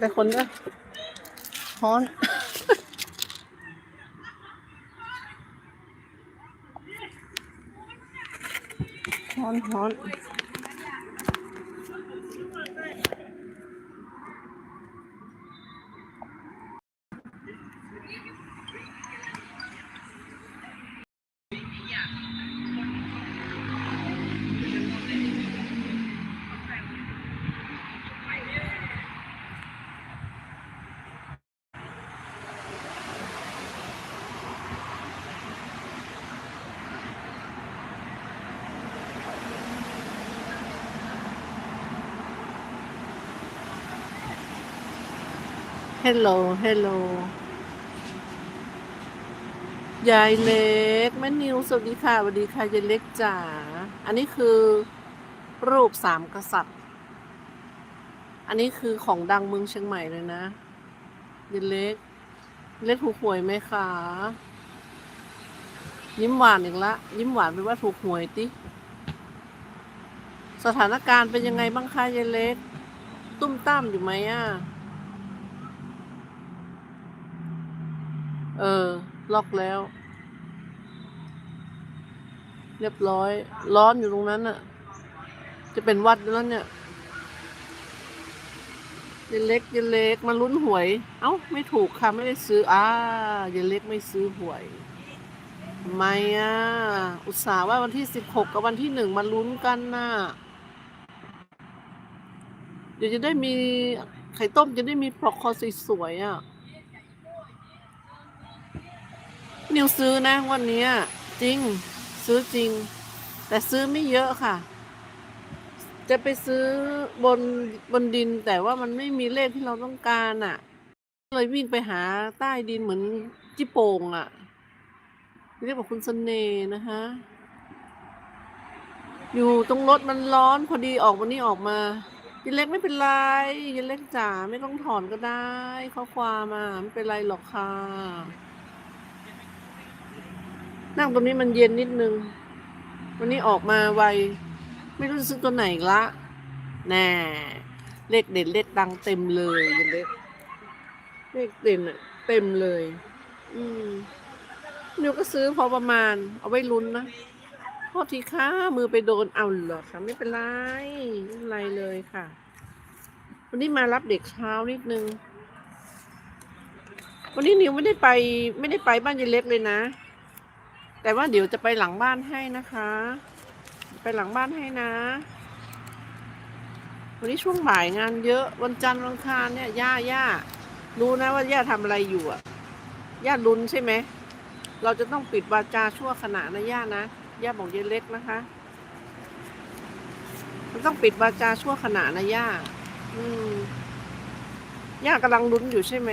แต่คนก็ฮ้อนฮ้อนฮ้อน ฮัลโหลฮัลโหลยายเล็กแม่นิวสวัสดีค่ะสวัสดีค่ะยายเล็กจ๋าอันนี้คือรูปสามกษัตริย์ อันนี้คือของดังเมืองเชียงใหม่เลยนะยายเล็ก เล็กถูกหวยไหมคะยิ้มหวานอีกละ ยิ้มหวานเป็นว่าถูกหวยติ สถานการณ์เป็นยังไงบ้างคะยายเล็ก ตุ้มตั้มอยู่ไหมอะ เออ ล็อกแล้ว เรียบร้อย ร้อนอยู่ตรงนั้นน่ะ จะเป็นวัดแล้วเนี่ยเยนเล็กเยนเล็กมาลุ้นหวย เอ้า ไม่ถูกค่ะ ไม่ได้ซื้อ อ่าเยนเล็กไม่ซื้อหวยทำไมอะ อุตส่าห์ว่าวันที่สิบหกกับวันที่หนึ่งมาลุ้นกันน่ะ เดี๋ยวจะได้มีไข่ต้มจะได้มีปลอกคอสวยๆอะ นิวซื้อนะวันนี้จริงซื้อจริง แต่ซื้อไม่เยอะค่ะ จะไปซื้อบนบนดิน แต่ว่ามันไม่มีเลขที่เราต้องการอะเลยวิ่งไปหาใต้ดินเหมือนจิโป่งอะ เรียกว่าคุณเสน่ห์นะคะ อยู่ตรงรถมันร้อนพอดีออกวันนี้ออกมายันเล็กไม่เป็นไรยันเล็กจ๋าไม่ต้องถอนก็ได้ ข้อความมาไม่เป็นไรหรอกค่ะ นั่งตรงนี้มันเย็นนิดนึง วันนี้ออกมาไว ไม่รู้ซื้อตัวไหนละแน่เลขเด่นเลขดังเต็มเลยเล็กเลขเด่นอะเต็มเลย อืมนิวก็ซื้อพอประมาณ เอาไว้ลุ้นนะโทษทีค่ะมือไปโดนเอาเหรอคะไม่เป็นไรไม่เป็นไรเลยค่ะ วันนี้มารับเด็กเช้านิดนึง วันนี้นิวไม่ได้ไป ไม่ได้ไปบ้านยายเล็กเลยนะ แต่ว่าเดี๋ยวจะไปหลังบ้านให้นะคะ ไปหลังบ้านให้นะ วันนี้ช่วงบ่ายงานเยอะวันจันทร์วันอังคารเนี่ยย่าย่ารู้นะว่าย่าทำอะไรอยู่อะย่าลุ้นใช่ไหมเราจะต้องปิดวาจาชั่วขณะนะย่านะย่าบอกยายเล็กนะคะ มันต้องปิดวาจาชั่วขณะนะย่า อืมย่ากำลังลุ้นอยู่ใช่ไหม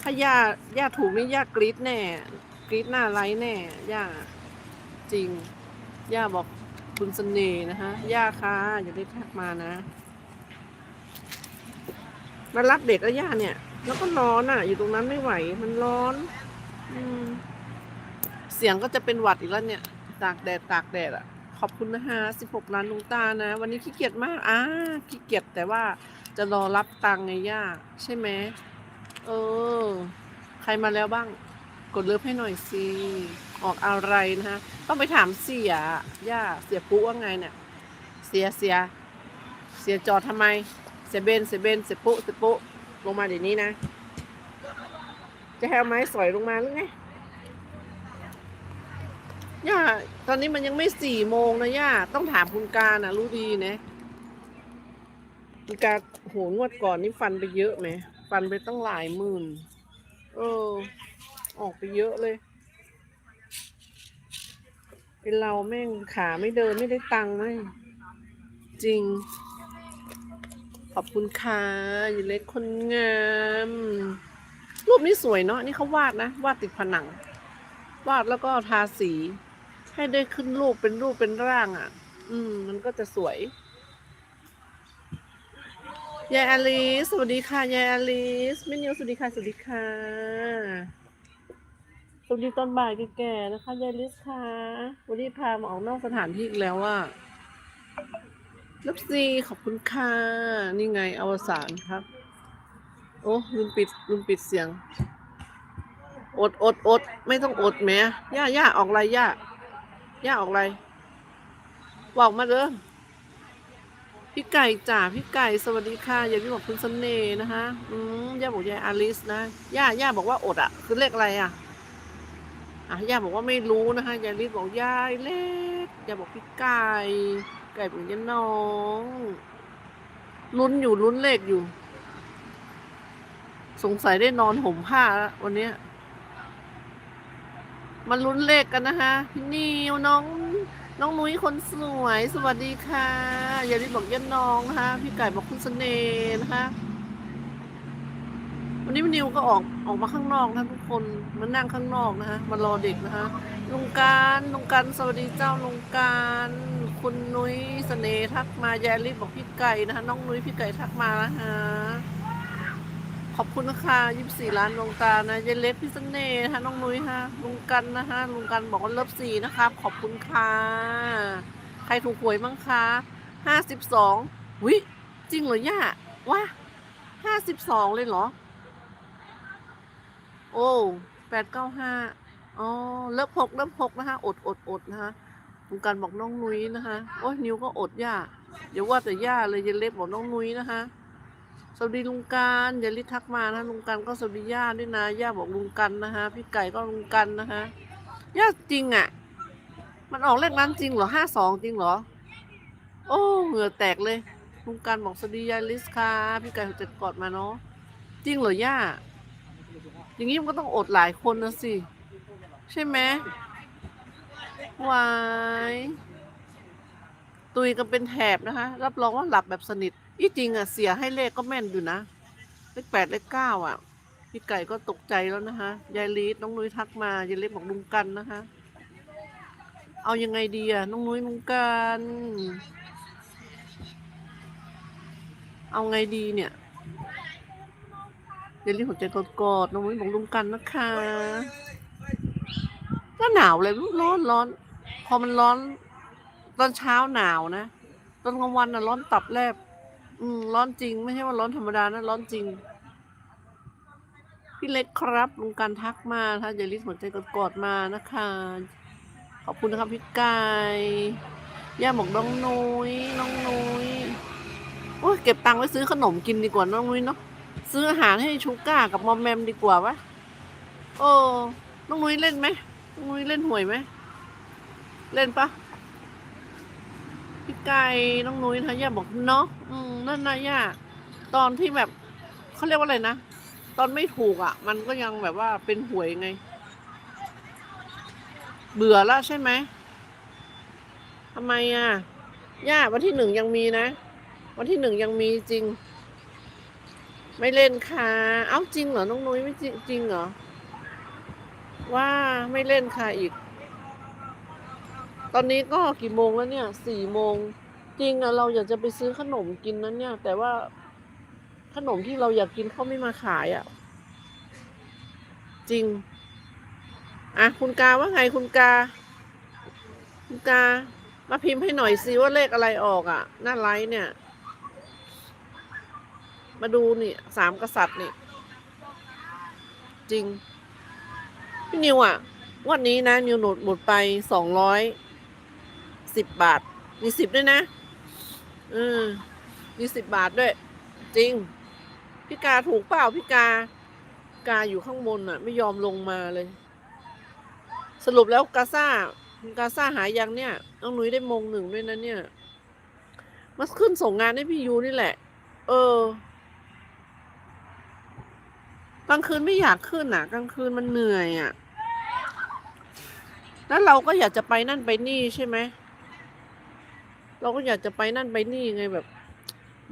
ถ้าย่าย่าถูกนี่ย่ากรี๊ดแน่ กรี๊ดหน้าไลฟ์แน่ ย่า จริง ย่าบอกคุณเสน่ห์นะคะย่าค่ะอย่าได้ทักมานะ มารับเด็กแล้วย่าเนี่ย แล้วก็ร้อนอะ อยู่ตรงนั้นไม่ไหว มันร้อน อืม เสียงก็จะเป็นหวัดอีกแล้วเนี่ย ตากแดดตากแดดอะ ขอบคุณนะคะสิบหกล้านลุงตานะ วันนี้ขี้เกียจมากอ่าขี้เกียจแต่ว่าจะรอรับตังค์ไงย่า ใช่ไหมเออ ใครมาแล้วบ้าง กดเลิฟให้หน่อยสิออกอะไรนะฮะต้องไปถามเสียย่าเสียปุ๊ว่าไงเนี่ย เสียเสีย เสียจอดทำไม เสียเบนเสียเบนเสียปุ๊เสียปุ๊ลงมาเดี๋ยวนี้นะ จะให้เอาไม้สอยลงมาหรือไงย่าตอนนี้มันยังไม่สี่โมงนะย่าต้องถามคุณการนะรู้ดีนะคุณการโหงวดก่อนนี่ฟันไปเยอะไหมฟันไปตั้งหลายหมื่น เออ ออกไปเยอะเลยเป็นเราแม่งขาไม่เดินไม่ได้ตังค์เลยจริง ขอบคุณค่ะอย่าเล็กคนงาม รูปนี้สวยเนาะนี่เขาวาดนะ วาดติดผนัง วาดแล้วก็ทาสี ให้ได้ขึ้นรูปเป็นรูปเป็นร่างอะ่ะ อืม มันก็จะสวยยายอลิสสวัสดีค่ะยายอลิสมินิวสวัสดีค่ะ สวัสดีค่ะ สวัสดีตอนบ่ายแก่ๆนะคะยายลิสค่ะวันนี้พามาออกนอกสถานที่อีกแล้วว่าลับซีขอบคุณค่ะ นี่ไงอวสานครับ โอ้ลืมปิดลืมปิดเสียง อดอดอดไม่ต้องอดแหมย่าย่าออกไรย่าย่าออกไรบอกมาเด้อพี่ไก่จ่าพี่ไก่สวัสดีค่ะย่าพี่บอกคุณเสน่ห์นะคะ อืมย่าบอกยายอลิสนะย่าย่าบอกว่าอดอะ คือเลขอะไรอะ อะย่าบอกว่าไม่รู้นะคะยายลิสบอกยายเล็กย่าบอกพี่ไก่ไก่บอกยายน้องลุ้นอยู่ลุ้นเลขอยู่ สงสัยได้นอนห่มผ้าแล้ววันนี้มาลุ้นเลขกันนะคะพี่นิวน้องน้องนุ้ยคนสวย สวัสดีค่ะย่าลืมบอกยันน้องนะคะพี่ไก่บอกคุณเสน่ห์นะคะ วันนี้นิวก็ออกออกมาข้างนอกนะทุกคนมานั่งข้างนอกนะคะมารอเด็กนะคะลุงการลุงการสวัสดีเจ้าลุงการ คุณนุ้ยเสน่ห์ทักมายายลิศบอกพี่ไก่นะคะน้องนุ้ยพี่ไก่ทักมานะคะขอบคุณนะคะยี่สี่ล้านดวงตานะยายเล็กพี่เสน่ห์นะคะน้องนุ้ยค่ะลุงกันนะคะลุงกันบอกว่าเลิฟสี่นะครับ ขอบคุณค่ะใครถูกหวยบ้งคะห้าสิบสองวิจริงเหรอย่าว้าห้าสิบสองเลยเหรอ โอ้แปดเก้าห้าอ๋อเลิฟหกเลิฟหกนะคะอดอดอดนะคะลุงกันบอกน้องนุ้ยนะคะโอ้ยนิวก็อดย่าอย่าว่าแต่ย่าเลยยาเล็กบอกน้องนุ้ยนะคะสวัสดีลุงการอย่าลิทักมานะลุงกันก็สวัสดีย่าด้วยนะย่าบอกลุงกันนะคะพี่ไก่ก็ลุงกันนะคะย่าจริงอะ่ะ มันออกเลขนั้นจริงเหรอห้าสองจริงเหรอ โอ้เหงื่อแตกเลยลุงกันบอกสวัสดียายลิสค่ะพี่ไก่หัวใจกอดมาเนาะจริงเหรอย่า อย่างนี้มันก็ต้องอดหลายคนนะสิ ใช่ไหมวายตุยกันเป็นแถบนะคะ รับรองว่าหลับแบบสนิทอีจริงอะเสียให้เลขก็แม่นอยู่นะ เลขแปดเลขเก้าอะ พี่ไก่ก็ตกใจแล้วนะคะยายลีดน้องนุ้ยทักมายายลีดบอกลุงกันนะคะ เอายังไงดีอะน้องนุ้ยลุงกัน เอาไงดีเนี่ย เดี๋ยวรีบหัวใจกอดๆน้องมุ้ยบอกลุงกันนะคะก็หนาวเลยร้อนร้อน พอมันร้อน ตอนเช้าหนาวนะตอนกลางวันน่ะร้อนตับแลบ อืมร้อนจริง ไม่ใช่ว่าร้อนธรรมดานะ ร้อนจริง พี่เล็กครับลุงกันทักมาถ้าอย่าลิสหัวใจกอดๆมานะคะ ขอบคุณนะครับพี่ก่ย่าบอกน้องนุ้ยน้องนุ้ยโอ้ยเก็บตังค์ไว้ซื้อขนมกินดีกว่าน้องนุ้ยเนาะ ซื้ออาหารให้ชูก้ากับมอมแมมดีกว่าวะโอ้น้องนุ้ยเล่นไหมน้องนุ้ยเล่นหวยไหม เล่นปะพี่ไก่น้องนุ้ยนะย่าบอกเนาะอืมนั่นนะย่าตอนที่แบบเขาเรียกว่าอะไรนะตอนไม่ถูกอะ มันก็ยังแบบว่าเป็นหวยไง เบื่อแล้วใช่ไหมทำไมอะย่าวันที่หนึ่งยังมีนะ วันที่หนึ่งยังมีจริง ไม่เล่นค่ะ เอ้าจริงเหรอ น้องนุ้ยไม่จริงจริงเหรอ ว่าไม่เล่นค่ะอีก ตอนนี้ก็กี่โมงแล้วเนี่ย สี่โมง จริงอะเราอยากจะไปซื้อขนมกินนั้นเนี่ย แต่ว่าขนมที่เราอยากกินเขาไม่มาขายอะจริง อะ คุณกาว่าไงคุณกา คุณกา มาพิมพ์ให้หน่อยสิว่าเลขอะไรออกอะหน้าไลน์เนี่ย มาดูนี่สามกษัตริย์นี่ จริง พี่นิวอะ วันนี้นะ นิวหนดหมดไปสองร้อยสิบบาท มีสิบด้วยนะอืมมีสิบบาทด้วย จริง พี่กาถูกเปล่าพี่กา กาอยู่ข้างบนอะ ไม่ยอมลงมาเลย สรุปแล้วกาซ่ากาซ่าหายยังเนี่ยน้องนุ้ยได้มงหนึ่งด้วยนะเนี่ย มาขึ้นส่งงานให้พี่ยูนี่แหละ เออ กลางคืนไม่อยากขึ้นอะ กลางคืนมันเหนื่อยอะ แล้วเราก็อยากจะไปนั่นไปนี่ใช่ไหม เราก็อยากจะไปนั่นไปนี่ไงแบบ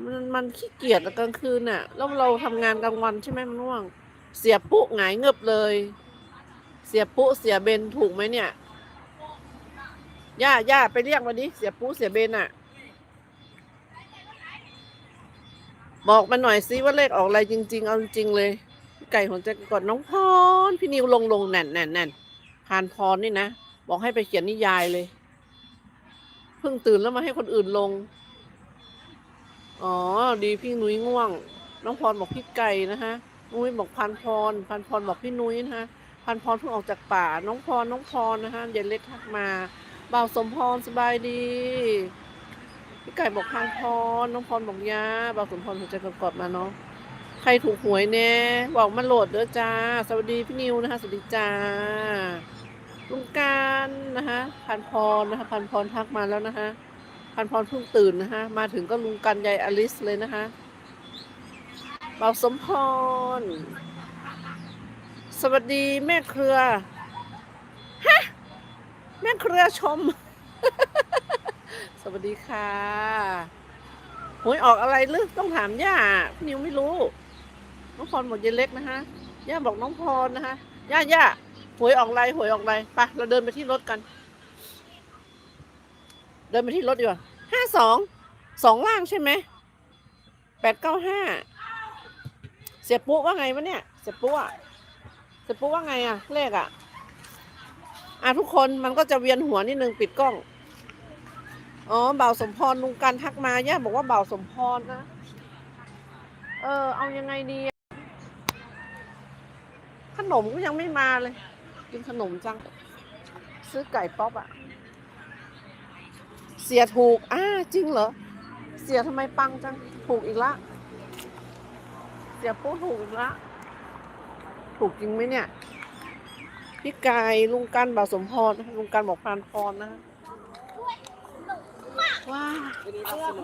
มันมันขี้เกียจกลางคืนน่ะ แล้วเราทำงานกลางวันใช่ไหมมันว่าง เสียปุ๊หงายเงือบเลย เสียปุ๊เสียเบนถูกไหมเนี่ย ย่าย่าไปเรียกมาดิเสียปุ๊เสียเบนอะบอกมาหน่อยซิว่าเลขออกอะไรจริง ๆ เอาจริงๆเลย ไก่หัวใจกอดน้องพรพี่นิวลงลงแน่นแน่นแน่นพานพรนี่นะบอกให้ไปเขียนนิยายเลย เพิ่งตื่นแล้วมาให้คนอื่นลง อ๋อ ดีพี่นุ้ยง่วง น้องพรบอกพี่ไก่นะคะนุ้ยบอกพันพรพันพรบอกพี่นุ้ยนะคะพันพรเพิ่งออกจากป่า น้องพรน้องพรนะคะเย็นเล็กทักมาบ่าวสมพรสบายดี พี่ไก่บอกพันพรน้องพรบอกยาบ่าวสมพรหัวใจกอดมาเนาะ ใครถูกหวยแน่บอกมาโหลดเด้อจ้า สวัสดีพี่นิวนะคะ สวัสดีจ้าลุงการนะคะพันพรนะคะพันพรทักมาแล้วนะคะพันพรเพิ่งตื่นนะคะมาถึงก็ลุงกันยายอลิสเลยนะคะเบาสมพร สวัสดีแม่เครือ ฮะ แม่เครือชม สวัสดีค่ะหวยออกอะไรลึกต้องถามย่าพี่นิวไม่รู้ น้องพรบอกย็นเล็กนะคะย่าบอกน้องพรนะคะย่าย่าหวยออกไรหวยออกไรไปเราเดินไปที่รถกัน เดินไปที่รถดีกว่าห้าสองสองล่างใช่ไหมแปดเก้าห้าเสียปุ๊ว่าไงวะเนี่ย เสียปุ๊อะเสียปุ๊ว่าไงอะเลขอะอะทุกคนมันก็จะเวียนหัวนิดนึงปิดกล้องอ๋อบ่าวสมพรลุงการทักมาย่าบอกว่าบ่าวสมพรนะ เออ เอายังไงดี นมก็ยังไม่มาเลย กินขนมจัง ซื้อไก่ป๊อปอะเสียถูกอ่าจริงเหรอ เสียทำไมปังจัง ถูกอีกละ เสียปุ๊ถูกอีกละ ถูกจริงไหมเนี่ย พี่กายลุงกันบ่าวสมพรนะคะลุงกันบอกพานพรนะคะว้าว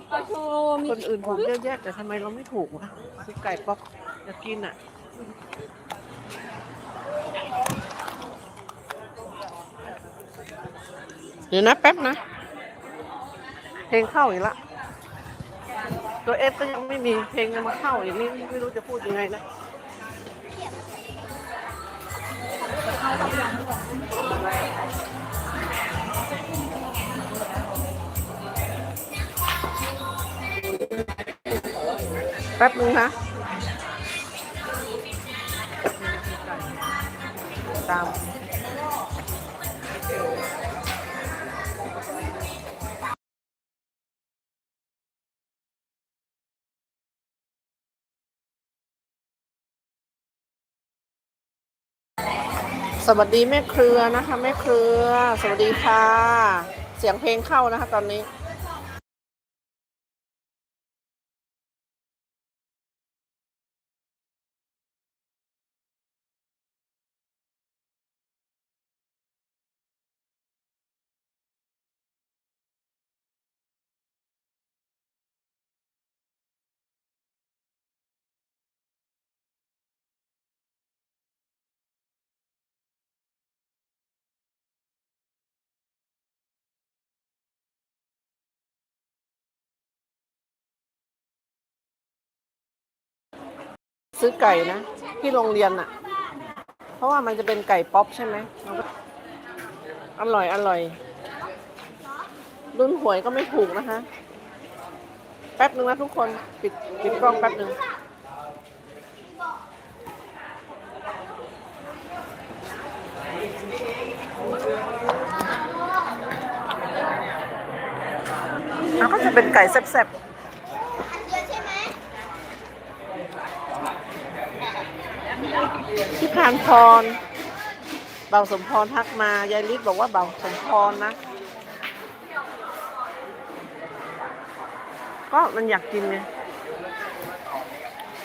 คนอื่นถูกเยอะแยะแต่ทำไมเราไม่ถูกวะพี่ไก่ป๊อกจะกินอะ เดี๋ยวนะแป๊บนะ เพลงเข้าอีกละ ตัวเอฟก็ยังไม่มีเพลงยังมาเข้าอย่างนี้ไม่รู้จะพูดยังไงนะแป๊บนึงนะ สวัสดีแม่เครือนะคะแม่เครือ สวัสดีค่ะ เสียงเพลงเข้านะคะ ตอนนี้ ซื้อไก่นะ ที่โรงเรียนอะเพราะว่ามันจะเป็นไก่ป๊อปใช่ไหมอร่อยอร่อยรุ่นหวยก็ไม่ถูกนะคะ แป๊บนึงนะทุกคนปิดปิดกล้องแป๊บนึงแล้วก็จะเป็นไก่แซ่บๆ ที่พานพร เบาสมพรทักมายายลิศบอกว่าเบาสมพรนะ ก็มันอยากกินไง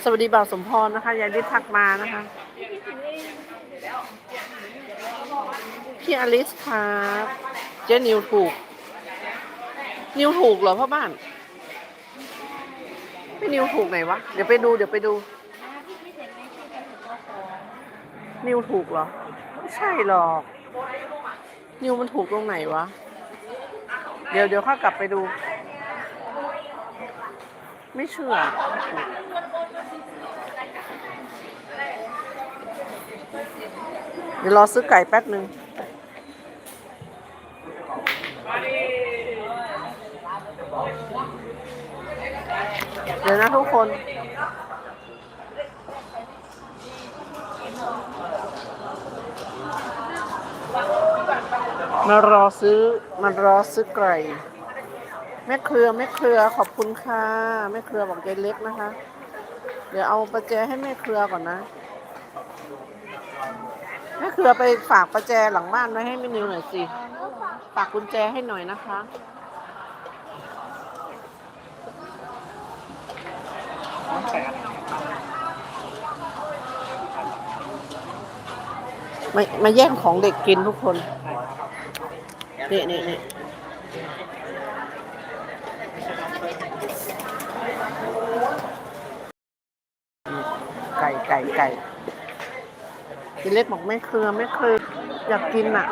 สวัสดีเบาสมพรนะคะยายลิศทักมานะคะ พี่อลิสครับเจนิวถูก นิวถูกเหรอพ่อบ้านพี่นิวถูกไหนวะ เดี๋ยวไปดูเดี๋ยวไปดู นิวถูกเหรอ ไม่ใช่หรอก นิวมันถูกตรงไหนวะ เดี๋ยวเดี๋ยวข้ากลับไปดู ไม่เชื่อ เดี๋ยวรอซื้อไก่แป๊บหนึ่งเดี๋ยวนะทุกคน มารอซื้อมารอซื้อไก่แม่เครือแม่เครือขอบคุณค่ะแม่เครือบอกใจเล็กนะคะ เดี๋ยวเอาประแจให้แม่เครือก่อนนะแม่เครือไปฝากประแจหลังบ้านไว้ให้แม่นิวหน่อยสิฝากกุญแจให้หน่อยนะคะมามาแย่งของเด็กกินทุกคน นี่นี่นี่ไก่ไก่ไก่กินเล็กบอกไม่เครือไม่เคยอยากกินอะ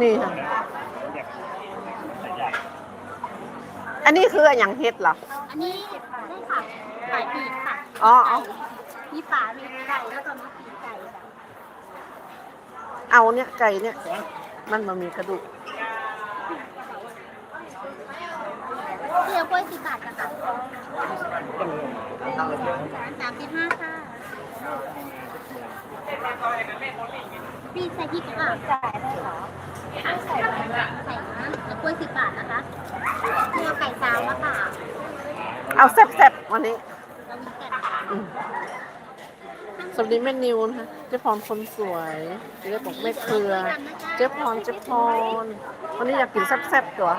นี่ค่ะ อันนี้คืออย่างเฮ็ดเหรอ อันนี้ได้ค่ะขายปีกค่ะ อ๋ออ๋อมีป่ามีไก่แล้วก็มีปีกไก่ค่ะเอาเนี่ยไก่เนี่ย มันมามีกระดูกเที่ยวกล้วยสิบบาทค่ะสามสิบห้าค่ะปีกใส่พริกค่ะใส่ได้เหรอใส่นะใส่นะแล้วกล้วยสิบบาทนะคะเที่ยวไก่ซาวแล้วค่ะเอาแซ่บๆวันนี้เรามีแต่อืม สวัสดีแม่นิวนะคะเจ๊พรคนสวยเจ๊บอกแม่เครือ เจ๊พรเจ๊พรวันนี้อยากกินแซ่บๆตัว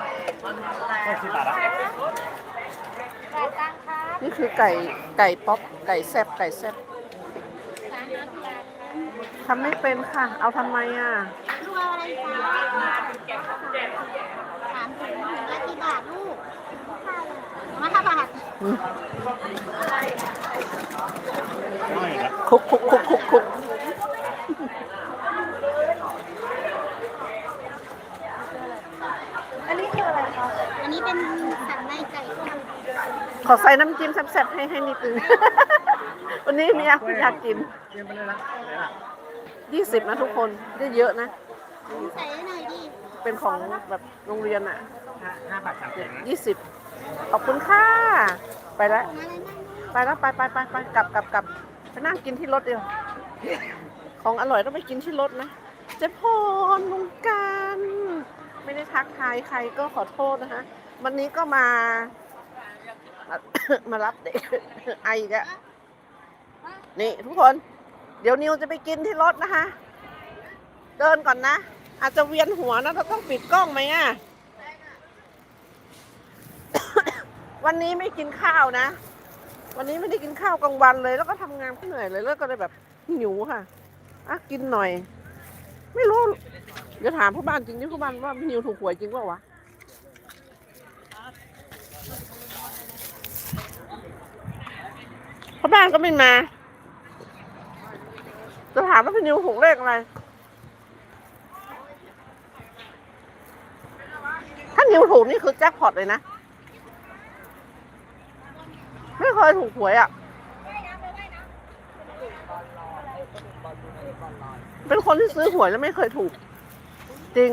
ไก่ตั้งค่ะนี่คือไก่ไก่ป๊อปไก่แซ่บไก่แซ่บสามสิบบาททำไม่เป็นค่ะ เอาทำไมอะรัวอะไรจ้าสามถุงถุงละกี่บาทลูก มาห้าบาทอืมคุกคุกคุกคุกคุกอันนี้คืออะไรคะ อันนี้เป็นสันในไก่ค่ะขอใส่น้ำจิ้มแซ่บๆให้ให้นิดนึง วันนี้เมียอยากกินยี่สิบนะทุกคนได้เยอะนะ ใส่ให้หน่อยดิ เป็นของแบบโรงเรียนอะห้าบาทสามสิบยี่สิบ ขอบคุณค่ะ ไปแล้ว ไปแล้วไปไปไปไปกลับกลับกลับไปนั่งกินที่รถเดียวของอร่อยต้องไปกินที่รถนะเจ๊พรลุงกันไม่ได้ทักทายใครก็ขอโทษนะคะ วันนี้ก็มา มารับเด็กไออีกอะนี่ทุกคน เดี๋ยวนิวจะไปกินที่รถนะคะ เดินก่อนนะ อาจจะเวียนหัวนะเราต้องปิดกล้องไหมอะ วันนี้ไม่กินข้าวนะ วันนี้ไม่ได้กินข้าวกลางวันเลย แล้วก็ทำงานก็เหนื่อยเลยแล้วก็เลยแบบหิวค่ะอะกินหน่อย ไม่รู้เดี๋ยวถามผู้บ้านจริงที่ผู้บ้านว่าพี่นิวถูกหวยจริงเปล่าวะพ่อบ้านก็ไม่มา จะถามว่าพี่นิวถูกเลขอะไรถ้านิวถูกนี่คือแจ็คพอตเลยนะ ไม่เคยถูกหวยอะ เป็นคนที่ซื้อหวยแล้วไม่เคยถูก จริง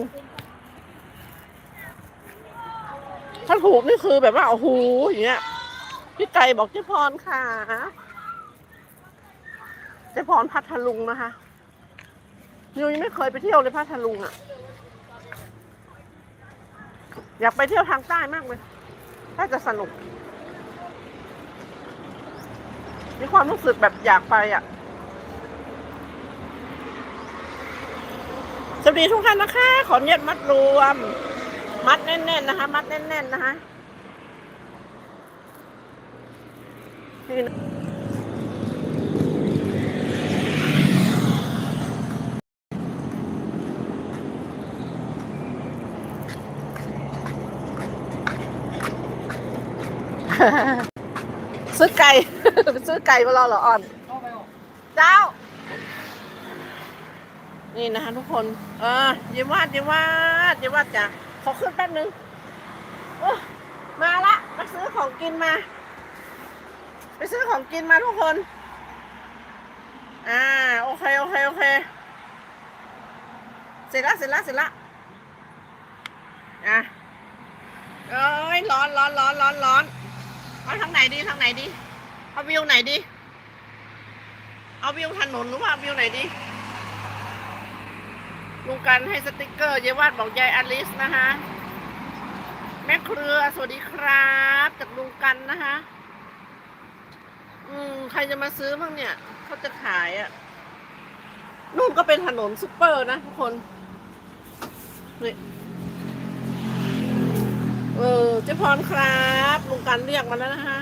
ถ้าถูกนี่คือแบบว่าโอ้โหอย่างเงี้ยพี่ไก่บอกเจ๊พรค่ะเจ๊พรพัทลุงนะคะนิวยังไม่เคยไปเที่ยวเลยพัทลุงอะ อยากไปเที่ยวทางใต้มากเลยถ้าจะสนุก มีความรู้สึกแบบอยากไปอะ สวัสดีทุกท่านนะคะ ขออนุญาตมัดรวม มัดแน่นๆนะคะ มัดแน่นๆนะคะนี่นะ ซื้อไก่ไปซื้อไก่มารอเหรออ่อน เจ้า นี่นะคะทุกคน เออเยิ้มวาดเยิ้มวาดเยิ้มวาดจ้ะขอขึ้นแป๊บนึงโอ้มาละมาซื้อของกินมา ไปซื้อของกินมาทุกคน อ่า โอเค โอเค โอเค เสร็จละ เสร็จละ เสร็จละ อะเอ้ยร้อนร้อนร้อนร้อนร้อนเอาทางไหนดีทางไหนดี เอาวิวไหนดี เอาวิวถนนหรือว่าวิวไหนดีลุงกันให้สติกเกอร์ยายวาดบอกยายอลิสนะคะแม่เครือสวัสดีครับจากลุงกันนะคะอืมใครจะมาซื้อบ้างเนี่ยเขาจะขายอะ่ะนู่นก็เป็นถนนซุปเปอร์นะทุกคนนี่เออเจ๊พรครับลุงกันเรียกมาแล้วนะคะ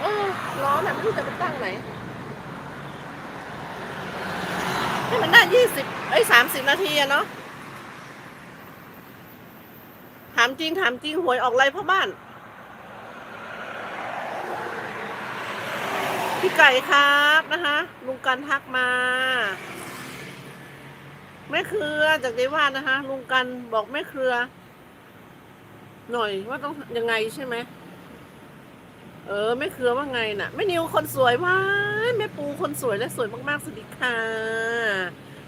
เออล้อน่ะไม่รู้จะไปตั้งไหนให้มันได้ยี่สิบเอ้ยสามสิบนาทีอะเนาะถามจริงถามจริงหวยออกไรพ่อบ้านพี่ไก่ครับนะคะลุงกันทักมาแม่เครือจากเดว่านะคะลุงกันบอกแม่เครือ หน่อยว่าต้องยังไงใช่ไหม เออแม่เครือว่าไงน่ะแม่นิวคนสวยว้าแม่ปูคนสวยและสวยมากๆสวัสดีค่ะ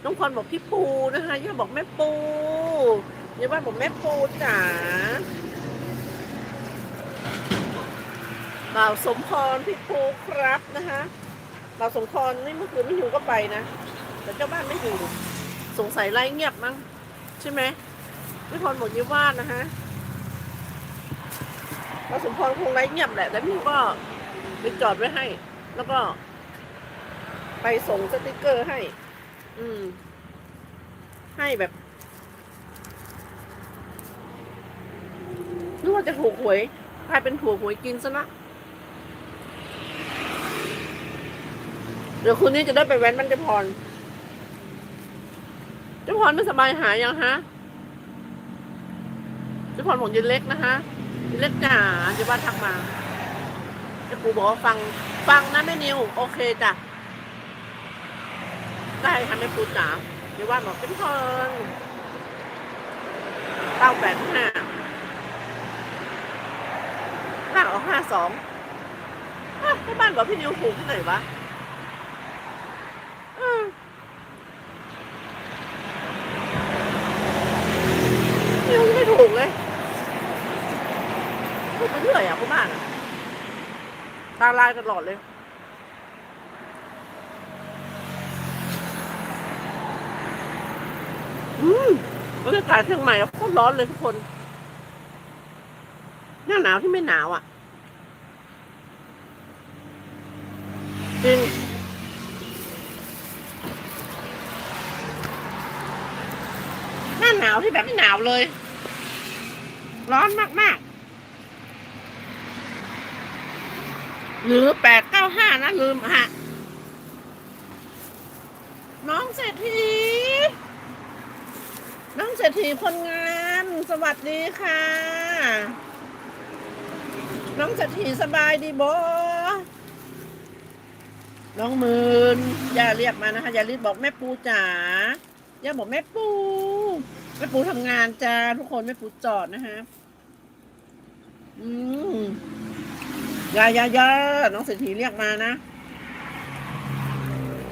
น้องพรบอกพี่ปูนะคะย่าบอกแม่ปูย่าบ้านบอกแม่ปูจ๋าบ่าวสมพรพี่ปูครับนะคะบ่าวสมพรนี่เมื่อคืนไม่อยู่ก็ไปนะแต่เจ้าบ้านไม่อยู่สงสัยไล่เงียบมั้งใช่ไหมพี่พรบอกย่าว่านนะคะ เราสมพรคงไร้เงียบแหละ แต่พี่ก็ไปจอดไว้ให้ แล้วก็ ไปส่งสติกเกอร์ให้ อืม ให้แบบนึกว่าจะถูกหวยกลายเป็นถูกหวยกินซะนะเดี๋ยวคืนนี้จะได้ไปแว้นมันจะพรจะพรไม่สบายหายยังฮะจะพรบอกเย็นเล็กนะคะ เล็กจ๋าจะว่าทักมาจะกูบอกว่าฟัง ฟังนะแม่นิว โอเคจ้ะ ได้ค่ะแม่ปูจ๋าเดี๋ยวว่าบอกเป็นคนเก้าแปดห้าล่าออกห้าสองที่บ้านบอกพี่นิวถูกที่ไหนวะนิวไม่ถูกเลย ดไปเรื่อยอะพวกบ้านตาลายตลอดเลยอืมบรรยากาศเชียงใหม่อะโคตรร้อนเลยทุกคน หน้าหนาวที่ไม่หนาวอะ จริงหน้าหนาวที่แบบไม่หนาวเลย ร้อนมากๆ หรือแปดเก้าห้านะลืมฮะน้องเศรษฐีน้องเศรษฐีคนงาน สวัสดีค่ะ น้องเศรษฐีสบายดีบอน้องมื่นอย่าเรียกมานะคะอย่ารีบบอกแม่ปูจ๋าอย่าบอกแม่ปูแม่ปูทำงานจ้าทุกคนแม่ปูจอดนะคะอืมอ ยาอยาอยาน้องเศรษฐีเรียกมานะ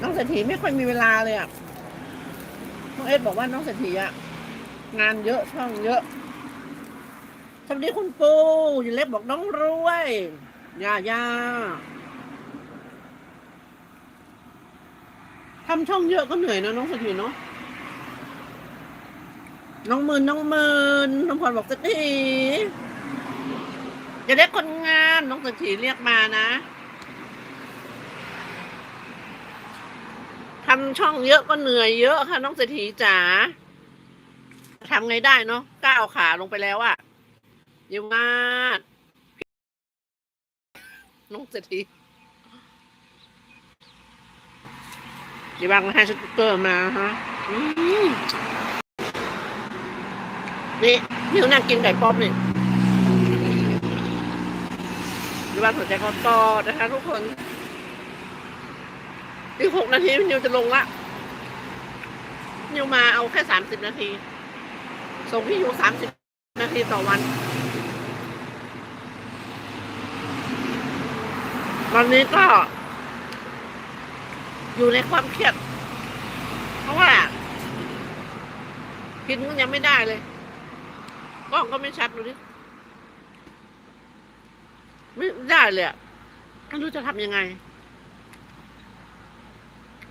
น้องเศรษฐีไม่ค่อยมีเวลาเลยอะ น้องเอสบอกว่าน้องเศรษฐีอะ งานเยอะช่องเยอะสวัสดีคุณปูอย่าเล็บบอกน้องรวยย่าย่าทำช่องเยอะก็เหนื่อยนะน้องเศรษฐีเนาะน้องมื่นน้องมื่นน้องพรบอกเศรษฐี อย่าเรียกคนงานน้องเศรษฐีเรียกมานะทำช่องเยอะก็เหนื่อยเยอะค่ะน้องเศรษฐีจ๋าทำไงได้เนาะก้าวขาลงไปแล้วอะเยาวมากน้องเศรษฐีเดี๋ยวบางให้สติกเกอร์มาฮะนี่นี่นั่งกินไก่ป๊อปนี่ เดี๋ยวบาสนใจก็ต่อนะคะทุกคนอีกหกนาทีนิวจะลงละนิวมาเอาแค่สามสิบนาที ส่งพี่อยู่สามสิบนาทีต่อวันวันนี้ก็ อยู่ในความเครียด เพราะว่า กินก็ยังไม่ได้เลยกล้องก็ไม่ชัดดูดิ ไม่ได้เลยไม่รู้จะทำยังไง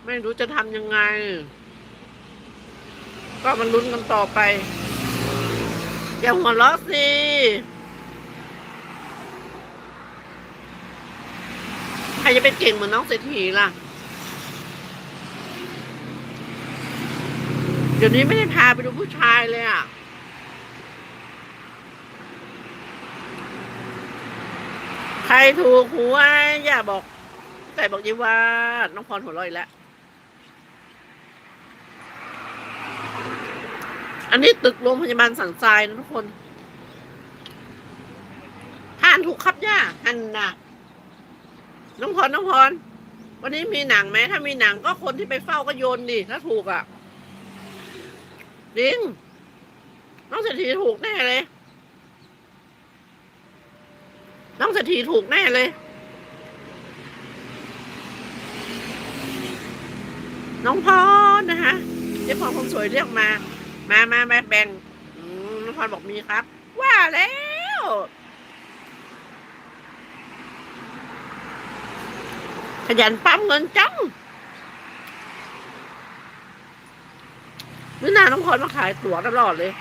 ไม่รู้จะทำยังไง ก็มันลุ้นกันต่อไป อย่าหัวเราะสิใครจะเป็นเก่งเหมือนน้องเศรษฐีล่ะ เดี๋ยวนี้ไม่ได้พาไปดูผู้ชายเลยอะ ใค รถูกหวยอย่าบอก แต่บอกยี่ว่าน้องพรหัวเร้อยแล้ว อันนี้ตึกโรงพยาบาลสันทรายนะทุกคนทานถูกครับย่าหันนะน้องพรน้องพร วันนี้มีหนังไหมถ้ามีหนังก็คนที่ไปเฝ้าก็โยนดิถ้าถูกอะจริงน้องเศรษฐีถูกแน่เลย น้องเศรษฐีถูกแน่เลย น้องพรนะคะเจ๊พรคนสวยเรียกมา มามามาแบ่งน้องพรบอกมีครับ ว่าแล้วขยันปั๊มเงินจังนี่นาน้องพรมาขายตั๋วตลอดเลย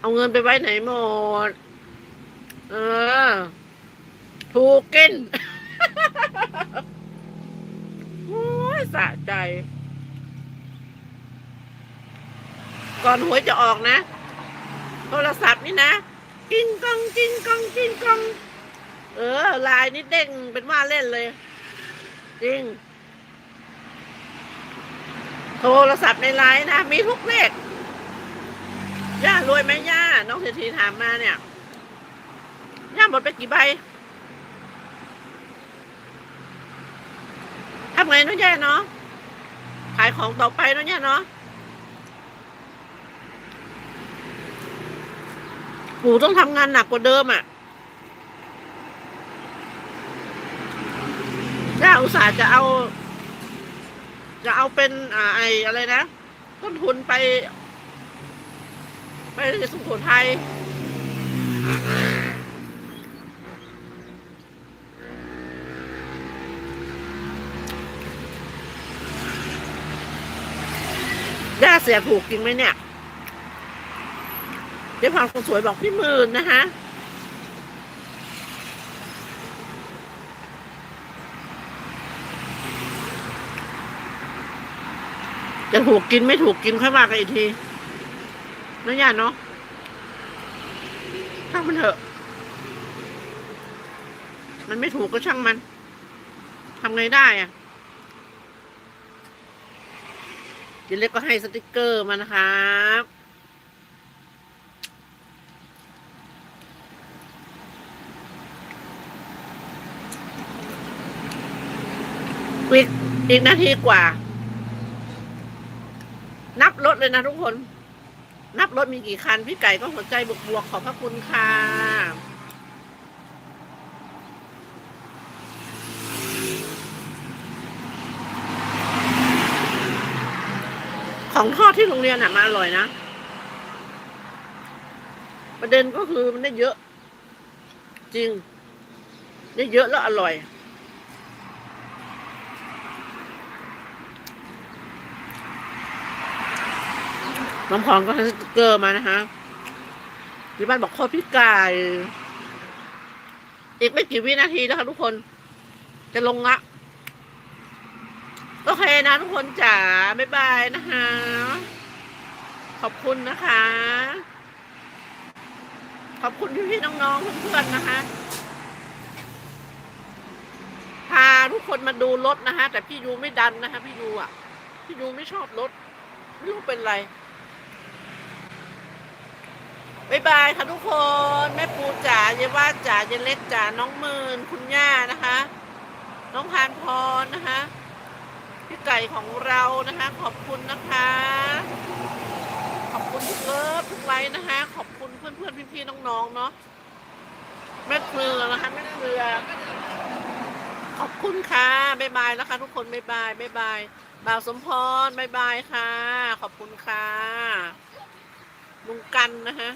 เอาเงินไปไว้ไหนหมด เออถูกกินโอ้ยสะใจ ก่อนหวยจะออกนะ โทรศัพท์นี่นะ กินกองกินกองกินกอง เออไลายนี่เด้งเป็นว่าเล่นเลย จริง โทรศัพท์ในไลน์นะ มีทุกเลขย่ารวยไหมย่า น้องเศรษฐีถามมาเนี่ย ย่าหมดไปกี่ใบทำไงน้องย่เนาะขายของต่อไปน้องย่เนาะปู่ต้องทำงานหนักกว่าเดิมอะย่าอุตส่าห์จะเอา จะเอาเป็นอ่าไออะไรนะ ต้นทุนไป ไปสุโขทัย เสียถูกจริงไหมเนี่ยเจ๊พรคนสวยบอกพี่หมื่นนะคะจะถูกกินไม่ถูกกินค่อยว่ากันอีกทีนะย่าเนาะช่างมันเถอะ มันไม่ถูกก็ช่างมันทำไงได้อะ เดี๋ยวเล็กก็ให้สติกเกอร์มานะครับอีกอีกนาทีกว่า นับรถเลยนะทุกคน นับรถมีกี่คัน พี่ไก่ก็หัวใจบวกบวกๆขอบพระคุณค่ะ ของทอดที่โรงเรียนอะมาอร่อยนะ ประเด็นก็คือมันได้เยอะ จริง ได้เยอะแล้วอร่อย น้องพรก็ให้สติกเกอร์มานะคะที่บ้านบอกข้อพี่ไก่อีกไม่กี่วินาทีนะคะทุกคน จะลงละ โอเคนะทุกคนจ๋า บ๊ายบายนะคะ ขอบคุณนะคะ ขอบคุณพี่ๆน้องๆเพื่อนๆนะคะ พาทุกคนมาดูรถนะคะ แต่พี่ยูไม่ดันนะคะ พี่ยูอะ พี่ยูไม่ชอบรถ ไม่รู้เป็นไร บ๊ายบายค่ะทุกคน แม่ปูจ๋า เยาว่าจ๋า เยเล็กจ๋า น้องหมื่น คุณย่านะคะ น้องพานพรนะคะ พี่ไก่ของเรานะคะ ขอบคุณนะคะ ขอบคุณทุกเลิฟทุกไลน์นะคะ ขอบคุณเพื่อนๆพี่ๆน้องๆเนาะแม่เกลือนะคะแม่เกลือ ขอบคุณค่ะบ๊ายบายนะคะ ทุกคนบ๊ายบายบ๊ายบายบ่าวสมพรบ๊ายบายค่ะ ขอบคุณค่ะลุงกันนะคะ